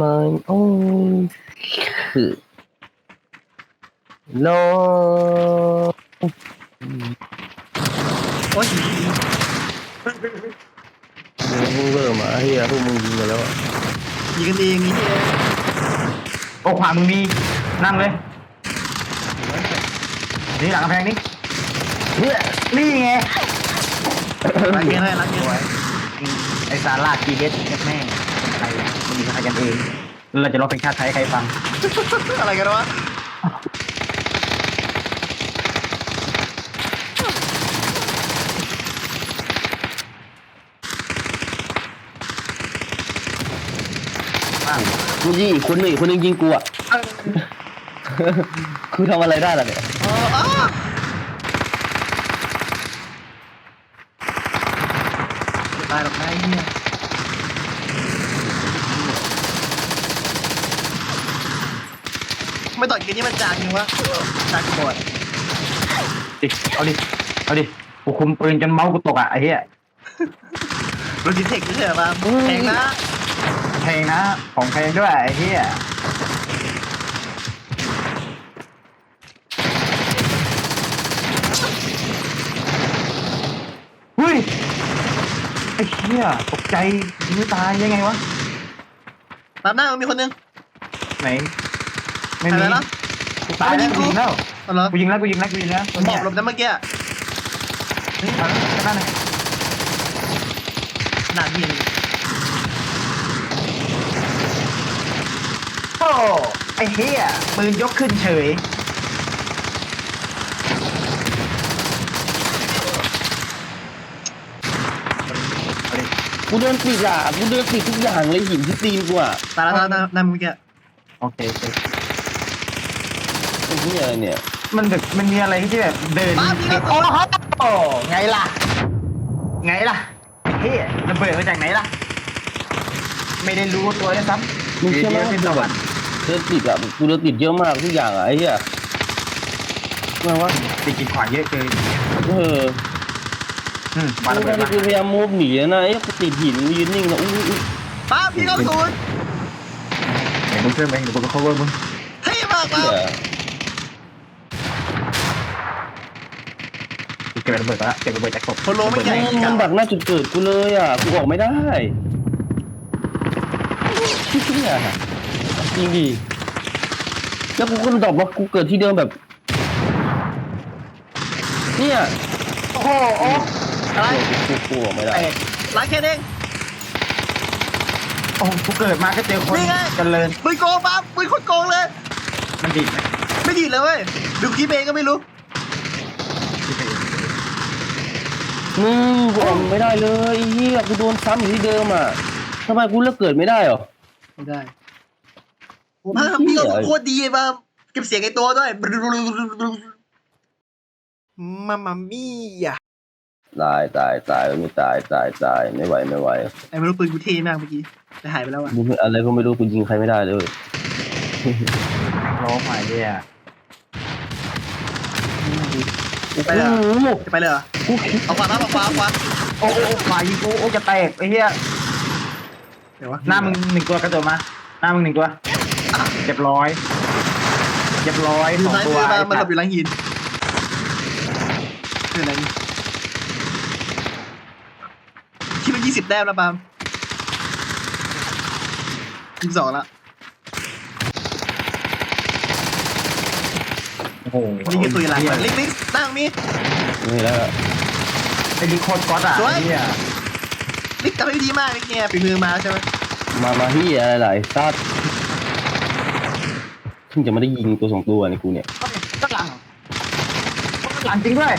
My own คือ no โอ้ยมึงเริ่มมาเฮียพวกมึงยิงกันแล้วอะยิงกันเองนี่เองโอ้ขวามึงมีนั่งเลยนี่หลังกำแพงนี่เนี่ยนี่ไง รักเงี้ยให้รักเงี้ย ไอซาร่ากีเอสแม่งใครมันมีใครกันเองแล้วเราจะร้องเพลงชาติไทยให้ใครฟัง อะไรกันวะกูยิงอีกคนหนึ่งอีกคนหนึงยิงกูอะ คือทำอะไรได้ล่ะเนี่ยอ๋ออ๋อไม่ตายหรอกนะไอ้ เนี่ยไม่ต่อยเกมนี้มันจางจริงวะจางกบอดดิเอาดิ เอาดิ กูคุมปืนจนเมาส์กูตกอะไอ้เหี้ยรถดิเทคไม่ใช่เหรอปาล์มแพงนะเพลงนะ ของเพลงด้วยไอ้เหี้ยเฮ้ย ไอ้เหี้ยตกใจยิงไม่ตายยังไงวะปาล์มหน้ามันมีคนนึงไหนไม่อะไรมีนะกูตายแล้วกูยิงแล้วเอาเหรอกูยิงแล้วกูยิงแล้วกูยิงแล้วตัวบอเนี้กยหลบนะเมื่อกี้เฮ้ยมาแล้วนั่นไงหน้าที่นี่โอ้ไอ้เหี้ยปืนยกขึ้นเฉย กูเดินปิดอะกูเดินปิดทุกอย่างเลยหินที่ตีนกูอะตายแล้วตายแล้วหน้ามึงเมื่อกี้โอเคโอเคไอ้เหี้ยอะไรเนี่ยมันแบบมันมีอะไรที่แบบเดินปาล์มพี่เราโอ้โหโอ้ไงล่ะ ไงล่ะเฮ้ยระเบิดมาจากไหนล่ะ ไม่ได้รู้ตัวด้วยซ้ำมึงเชื่อไหมดี๋ยวว่าเป็นกูสแบวรบรค์เดินติดอะกูเดินติดเยอะมากทุกอย่างอะไอ้เหี้ยมาวะติดกินขวางเยอะเกินเอออื มกูมาระเบิดไม่ได้มากูพยายามมูฟหนีนะไอ้กูติดหินยืนนิ่งนะอู้อู้ป้าล์มพี่ก็ศูนย์เดี๋ยวมึงเชื่อไหมเดี๋ยวกูไป cover มึงเท่มากป้าเหี้ล์มยกูเก็บระเบิดมาละเก็บระเบิดจากศพโพโลไม่ใหญ่ มันดักหน้าจุดเกิดกูเลยอะกูออกไม่ได้ที่เหี้ยจริงดิแล้วกูก็ดรอปว่ากูเกิดที่เดิมแบบ เนี่ยโอ้โหโอ้อะไรกูกูออกไม่ได้แตกล้างแค่เอง โอ้กูเกิดมาก็เจอคนนี่ไงเจริญปืนโกงป้าล์มปืนโคตรโกงเลย มันดีไหมไม่ดีเลยเว้ยดูคลิปเองก็ไม่รู้มึงกูออกไม่ได้เลยไอ้เฮียกูโดนซ้ำอยู่ที่เดิมอะทำไมกูเลือกเกิดไม่ได้หรอไม่ได้ป้าล์มพี่ก็โคตรดีป้าล์มเก็บเสียงไอ้ตัวด้วยมามามี่อะ ตายตายตายไม่ตายตายตายไม่ไหวไม่ไหวไอ้ไม่รู้ปืนกูเท่มากเมื่อกี้แต่หายไปแล้วอะมึงอะไรก็ไม่รู้กูยิงใครไม่ได้เลยร้องใหม่เลยอะไปเลยเหรอโอ้โหจะไปเลยเหรอกูคิดเอาขวามาเอาขวาเอาขวาโอ้โอ้โอ้ขวายิงกูโอ้จะแตกไอ้เหี้ยเดี๋ยววะหน้ามึงหนึ่งตัวกระโดดมาหน้ามึงหนึ่งตัวเรียบร้อยเรียบร้อยดูสองซ้ายตัมืวอมาไอ้มันหลสับตอว์ยู่หลังหินคืออะไรนี่คิดว่ายี่ สิบแต้มแล้วปาล์มยี่สิบสองละโอ้โหนี่คือตัวหลังลิงลิงตั้งมีไม่แล้วอะไอ้ลิโคตรก๊อตอะสวย ไอ้เหี้ยลิงทำได้ดีมากลิงเนี่ยฝีมือมาใช่ไหมมา มาที่อะไรหลายซัดเพิ่งจะไม่ได้ยิงตัวสองตัวในกูเนี่ย ก็หลังก็หลังจริงด้วย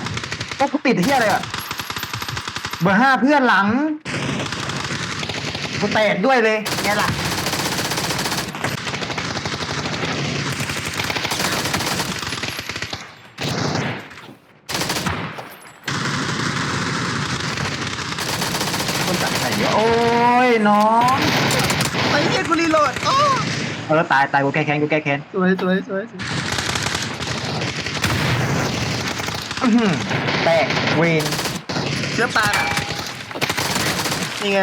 ก็กูติดเหี้ยอะไรอะเบอร์ห้าเพื่อนหลัง กูแตกด้วยเลยไงล่ะ คนจัดใส่เยอะโอ้ยน้องไอ้เหี้ยกูรีโหลดโอ้เออตายตายกูแก้แค้นกูแก้แค้นสวยสวยสวยสวยอื้อหือแตกเวนเชื้อปลาอะนี่ไง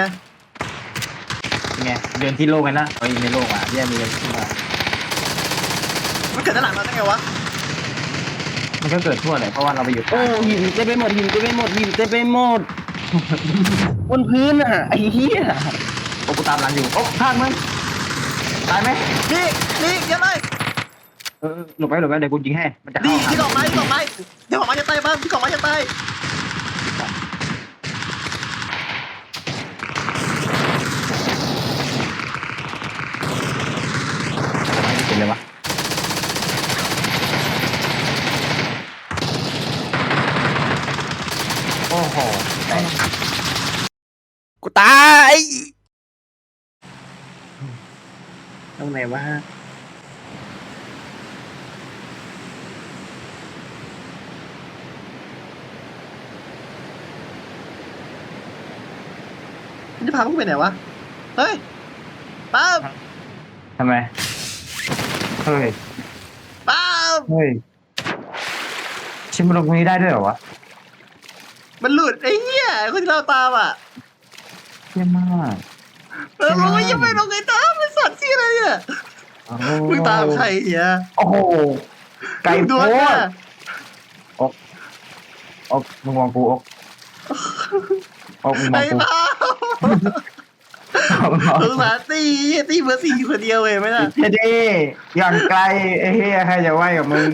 ไงเดินที่โล่งกันนะเฮ้ยไม่โล่งอะเฮียมีอะไรขึ้นมามันเกิดด้านหลังเราได้ไงวะมันก็เกิดทั่วเลยเพราะว่าเราไปอยู่โอ้หินเต็มไปหมดหินเต็มไปหมดหินเต็มไปหมดบนพื้นอะไอ้เหี้ยโอ้กูตามหลังอยู่โอ้พลาดมึงตายไหมนี่นี่เดี๋ยวเลยเออหลบไปหลบไปเดี๋ยวกูยิงให้มันจะดีเข้าที่ดอกไม้ที่ดอกไม้เดี๋ยวดอกไม้จะตายบ้างที่ดอกไม้จะตาย ไม่เป็นเลยวะโอ้โหแต่ กูตาย ตรงไหนวะมันจะพาพวกไปไหนวะ เฮ้ยป้าบทำไม เฮ้ยป้าบเฮ้ย ชิมลงตรงนี้ได้ด้วยเหรอวะมันหลุดไอ้เหี้ยคนที่เราตามอะเยี่ยมมาก เออมึงยังไม่ลงไอ้ตามมันสัตว์ที่อะไรเนี่ยโอ้มึงตามใครเหี้ยโอ้โหไก่มึงโพโดนดน่ะอกมึงมองกูอกอกมึงมอไอ้งกูตามสงสารตีตีเบอร์สี่อยู่คนเดียวเองไหมล่ะเท่ดีอย่างไกลไอ้เฮียใครจะไหวกับมึง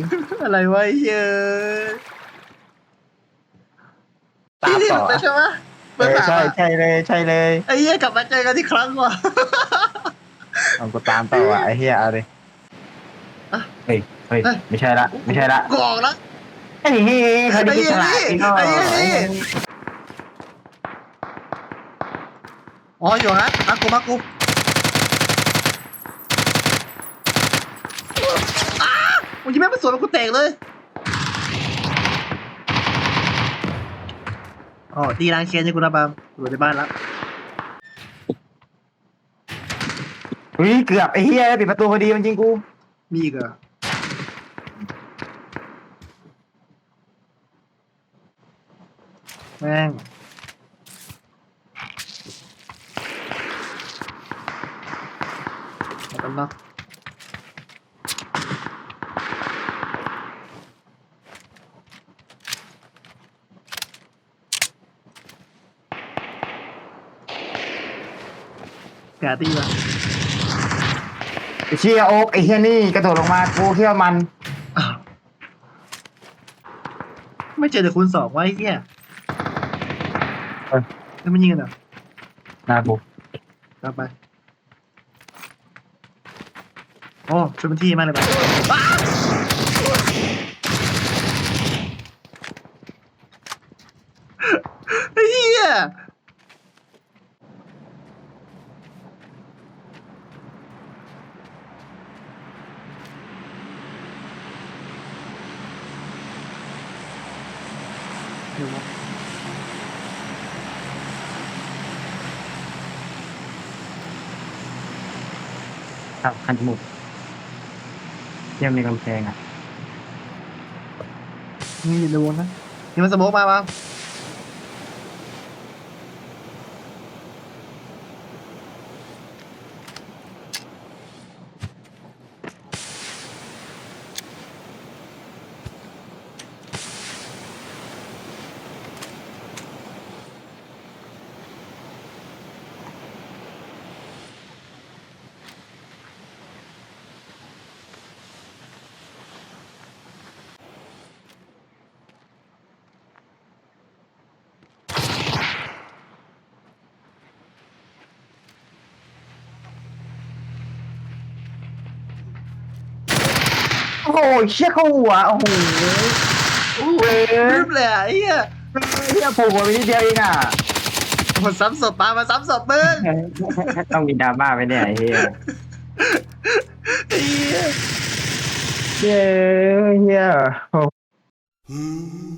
อะไรวะไอ้เหี้ยตามที่ต่อนี่ใช่ไหม เบเออร์อสามใช่อะใช่เลยใช่เลยไอ้เหี้ยกลับมาเจอกันที่ครั้งว่ะเอากูตามต่ออะไอ้เฮียเอาเลยอะเฮ้ยเฮ้ยเฮ้ยไม่ใช่ละไม่ใช่ละกองแล้วไอ้เฮียเขาดีฉลาดไอ้อีกเหี้ยเนาะไอ้เหี้ยนี่ไอ้เหี้ยอ๋ออยู่ฮะมากูมากูอ้าโอ้ยแม่งไม่สวนมันกูแตกเลย อ๋อตีรางเคนให้กูระบามอยู่ในบ้านแล้วเฮ้ยเกือบไอ้เฮียปิดประตูพอดีมันจริงกูมีอีกเหรอแม่งเอากันเนาะ แกตีวะไอ้เชี่ยโอ๊กไอ้เฮียนี่กระโดดลงมากูเที่ยวมันอ้าวไม่เจอแต่คูณสองไวะไอ้เหี้ยเอ้ยแล้วมันยิงกันเหรอหน้ากูกลับไปโอ้ช่วยเป็นที่มากเลยไปอ้าว เดี๋ยววะครับคันจมูกเที่ยมีกำแพงอะ นี่อย่าโดนนะนี่มันสโมกมาปะ โอ้โหเชี่ยเข้าหัวโอ้โหเว้ยรึบเลยอะไอ้เหี้ยเฮียผูกหัวไปนิดเดียวเองอะมันซ้ำศพมามาซ้ำศพมึงต้องมีดราม่าไปเนี่ยไอ้เฮียไอ้เหี้ยเฮียเฮียโอ้ Hmm.